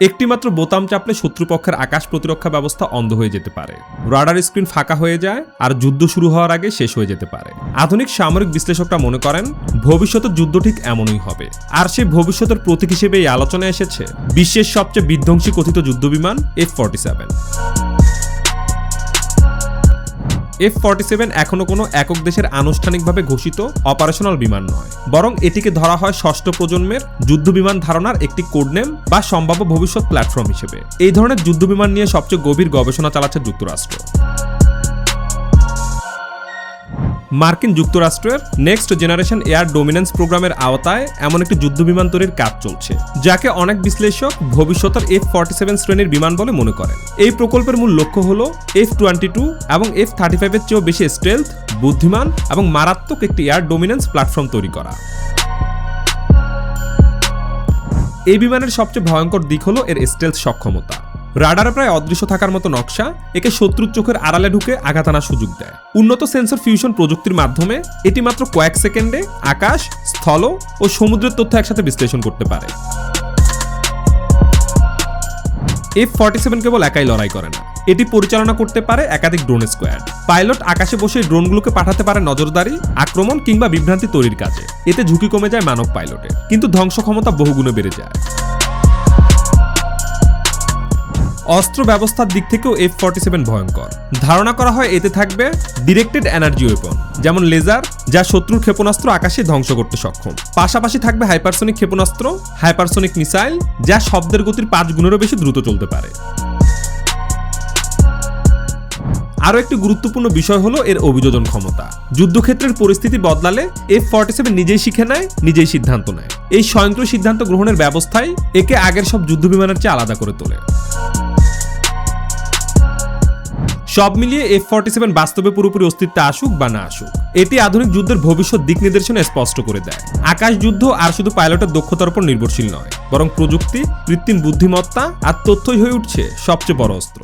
একটিমাত্র বোতাম চাপলে শত্রুপক্ষের আকাশ প্রতিরক্ষা ব্যবস্থা অন্ধ হয়ে যেতে পারে। রাডার স্ক্রিন ফাঁকা হয়ে যায় আর যুদ্ধ শুরু হওয়ার আগে শেষ হয়ে যেতে পারে। আধুনিক সামরিক বিশ্লেষকরা মনে করেন, ভবিষ্যতের যুদ্ধ ঠিক এমনই হবে। আর সেই ভবিষ্যতের প্রতীক হিসেবে এই আলোচনায় এসেছে বিশ্বের সবচেয়ে বিধ্বংসী কথিত যুদ্ধবিমান F forty seven F forty seven এখনও কোনো একক দেশের আনুষ্ঠানিকভাবে ঘোষিত অপারেশনাল বিমান নয়। বরং এটিকে ধরা হয় ষষ্ঠ প্রজন্মের যুদ্ধ বিমান ধারণার একটি কোডনেম বা সম্ভাব্য ভবিষ্যৎ প্ল্যাটফর্ম হিসেবে। এই ধরনের যুদ্ধ বিমান নিয়ে সবচেয়ে গভীর গবেষণা চালাচ্ছে যুক্তরাষ্ট্র। মার্কিন যুক্তরাষ্ট্রের নেক্সট জেনারেশন এয়ার ডোমিনেন্স প্রোগ্রামের আওতায় এমন একটি যুদ্ধ বিমান তৈরির কাজ চলছে, যাকে অনেক বিশ্লেষক ভবিষ্যতের এফ ফর্টি সেভেন শ্রেণির বিমান বলে মনে করেন। এই প্রকল্পের মূল লক্ষ্য হল এফ টোয়েন্টি টু এবং এফ থার্টি ফাইভের চেয়েও বেশি স্ট্রেলথ বুদ্ধিমান এবং মারাত্মক একটি এয়ার ডোমিনেন্স প্ল্যাটফর্ম তৈরি করা। এই বিমানের সবচেয়ে ভয়ঙ্কর দিক হলো এর স্টেলথ সক্ষমতা। রাডারে প্রায় অদৃশ্য থাকার মতো নকশা, একে শত্রুর চোখের আড়ালে ঢুকে আঘাত আনার সুযোগ দেয়। উন্নত সেন্সর ফিউশন প্রযুক্তির মাধ্যমে এটি মাত্র কয়েক সেকেন্ডে আকাশ, স্থল ও সমুদ্রের তথ্য একসাথে বিশ্লেষণ করতে পারে। এফ ফর্টি সেভেন কেবল একাই লড়াই করে না। এটি পরিচালনা করতে পারে একাধিক ড্রোন স্কোয়াড পাইলট আকাশে বসে ড্রোনগুলোকে পাঠাতে পারে নজরদারি, আক্রমণ কিংবা বিভ্রান্তি তৈরির কাজে। এতে ঝুঁকি কমে যায় মানব পাইলটে কিন্তু ধ্বংস ক্ষমতা বহুগুণে বেড়ে যায়। অস্ত্র ব্যবস্থার দিক থেকেও এফ ফর্টি সেভেন ভয়ঙ্কর। ধারণা করা হয় এতে থাকবে ডিরেক্টেড এনার্জি ওয়েপন যেমন লেজার যা শত্রুর ক্ষেপণাস্ত্র আকাশে ধ্বংস করতে সক্ষম। পাশাপাশি থাকবে হাইপারসোনিক ক্ষেপণাস্ত্র হাইপারসোনিক মিসাইল যা শব্দের গতির পাঁচ গুণেরও বেশি দ্রুত চলতে পারে। আরও একটি গুরুত্বপূর্ণ বিষয় হলো এর অভিযোজন ক্ষমতা। যুদ্ধক্ষেত্রের পরিস্থিতি বদলালে এফ ফর্টি সেভেন নিজেই শিখে নেয়, নিজেই সিদ্ধান্ত নেয়। এই স্বয়ংক্রিয় সিদ্ধান্ত গ্রহণের ব্যবস্থাই একে আগের সব যুদ্ধ বিমানের চেয়ে আলাদা করে তোলে। সব মিলিয়ে এফ ফর্টি সেভেন বাস্তবে পুরোপুরি অস্তিত্বে আসুক বা না আসুক, এটি আধুনিক যুদ্ধের ভবিষ্যৎ দিক নির্দেশনা স্পষ্ট করে দেয়। আকাশ যুদ্ধ আর শুধু পাইলটের দক্ষতার উপর নির্ভরশীল নয়, বরং প্রযুক্তি, কৃত্রিম বুদ্ধিমত্তা আর তথ্যই হয়ে উঠছে সবচেয়ে বড় অস্ত্র।